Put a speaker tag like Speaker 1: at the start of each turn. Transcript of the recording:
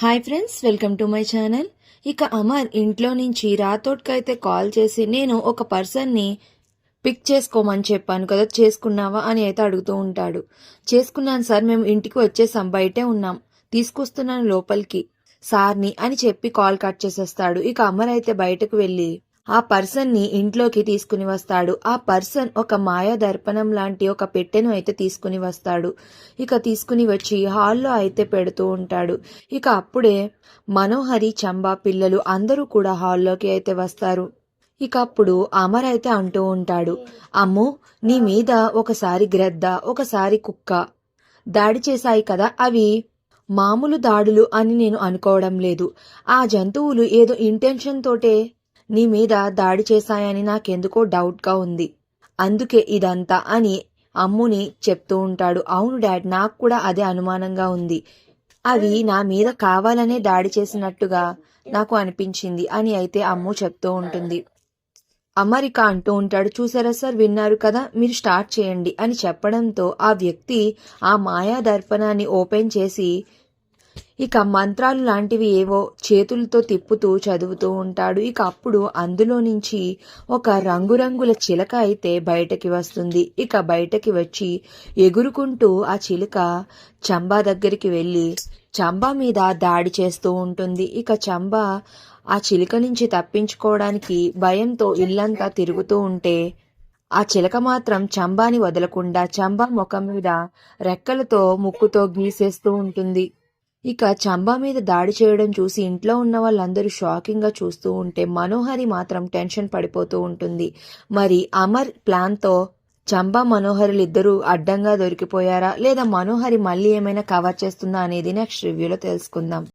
Speaker 1: Hi friends welcome to my channel ఇక అమర్ ఇంట్లో నుంచి రాతోడ్కైతే కాల్ చేసి నేను ఒక పర్సన్ని పిక్ చేసుకోమని చెప్పాను కదా చేసుకున్నావా అని అయితే అడుగుతూ ఉంటాడు. చేసుకున్నాను సార్ మేము ఇంటికి వచ్చేసాం బయటే ఉన్నాం. తీసుకొస్తున్నాను లోపలికి సార్ని అని చెప్పి కాల్ కట్ చేసేస్తాడు. ఇక అమర్ అయితే బయటకు వెళ్ళి ఆ పర్సన్ని ఇంట్లోకి తీసుకుని వస్తాడు. ఆ పర్సన్ ఒక మాయా దర్పణం లాంటి ఒక పెట్టెను అయితే తీసుకుని వస్తాడు. ఇక తీసుకుని వచ్చి హాల్లో అయితే పెడుతూ ఉంటాడు. ఇక అప్పుడే మనోహరి చంబా పిల్లలు అందరూ కూడా హాల్లోకి అయితే వస్తారు. ఇక అప్పుడు అమర్ అయితే అంటూ ఉంటాడు. అమ్మో నీ మీద ఒకసారి గ్రద్ద ఒకసారి కుక్క దాడి చేశాయి కదా అవి. మామూలు దాడులు అని నేను అనుకోవడం లేదు. ఆ జంతువులు ఏదో ఇంటెన్షన్ తోటే నీ మీద దాడి చేశాయని నాకెందుకో డౌట్గా ఉంది. అందుకే ఇదంతా అని అమ్ముని చెప్తూ ఉంటాడు. అవును డాడ్ నాకు కూడా అదే అనుమానంగా ఉంది. అవి నా మీద కావాలనే దాడి చేసినట్టుగా నాకు అనిపించింది అని అయితే అమ్ము చెప్తూ ఉంటుంది. అమరిక అంటూ ఉంటాడు చూసారా సార్ విన్నారు కదా మీరు స్టార్ట్ చేయండి అని చెప్పడంతో ఆ వ్యక్తి ఆ మాయా దర్పణాన్ని ఓపెన్ చేసి ఇక మంత్రాలు లాంటివి ఏవో చేతులతో తిప్పుతూ చదువుతూ ఉంటాడు. ఇక అప్పుడు అందులో నుంచి ఒక రంగురంగుల చిలక అయితే బయటకి వస్తుంది. ఇక బయటకి వచ్చి ఎగురుకుంటూ ఆ చిలుక చంబా దగ్గరికి వెళ్ళి చంబా మీద దాడి చేస్తూ ఉంటుంది. ఇక చంబా ఆ చిలుక నుంచి తప్పించుకోవడానికి భయంతో ఇల్లంతా తిరుగుతూ ఉంటే ఆ చిలక మాత్రం చంబాని వదలకుండా చంబా ముఖం మీద రెక్కలతో ముక్కుతో గీసేస్తూ ఉంటుంది. ఇక చంబా మీద దాడి చేయడం చూసి ఇంట్లో ఉన్న వాళ్ళందరూ షాకింగ్గా చూస్తూ ఉంటే మనోహరి మాత్రం టెన్షన్ పడిపోతూ ఉంటుంది. మరి అమర్ ప్లాన్తో చంబా మనోహరులు ఇద్దరూ అడ్డంగా దొరికిపోయారా? లేదా మనోహరి మళ్ళీ ఏమైనా కవర్ చేస్తుందా అనేది నెక్స్ట్ రివ్యూలో తెలుసుకుందాం.